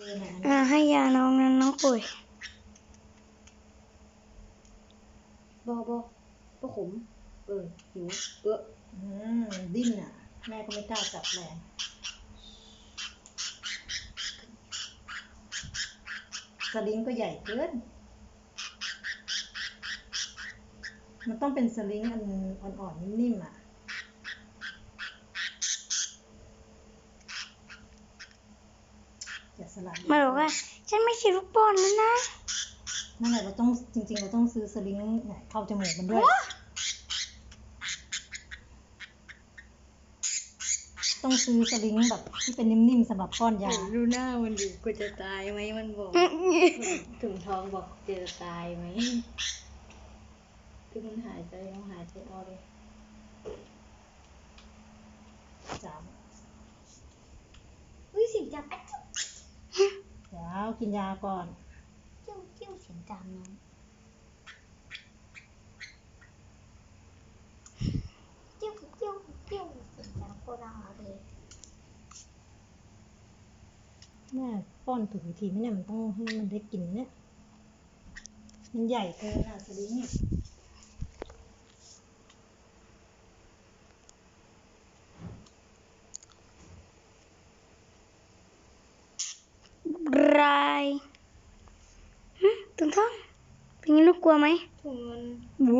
ออไหนอ่าให้ยาน้องนั้นน้องป่วยบอบอบอขมเออหิวเอออืมดิ้นอะ แม่ก็ไม่กล้าจับแรงสลิงก็ใหญ่เกิน มันต้องเป็นสลิงอันอ่อนๆนิ่มๆอะ อย่าสลัดมาบอกว่า ฉันไม่ใช่ลูกบอลแล้วนะนั่นแหละเราต้องจริง ๆ เราต้องซื้อสลิงเนี่ยเข้าจมูกมันด้วย ต้องซื้อสลิงแบบที่เป็นนิ่มๆสำหรับป้อนยาดูหน้ามันดิกูจะตายไหมมันบอกถุงทองบอกจะตายไหมคือมันหายใจเอาหายใจเอาเลยจามอุ้ยเสียงจับอะ จุ๊บเดี๋ยวกินยาก่อนจิ้วจิ้วเสียงจามน้องจิ้วจิ้วจิ้วเสียงจามโคตรน่ารักเลยแม่ป้อนถูกวิธีไหมเนี่ยมันต้องให้มันได้กินเนี่ยมันใหญ่เกินอะสลิงอะรายหึ ตึงท้องเป็นไงลูกกลัวไหมถุงเงินบู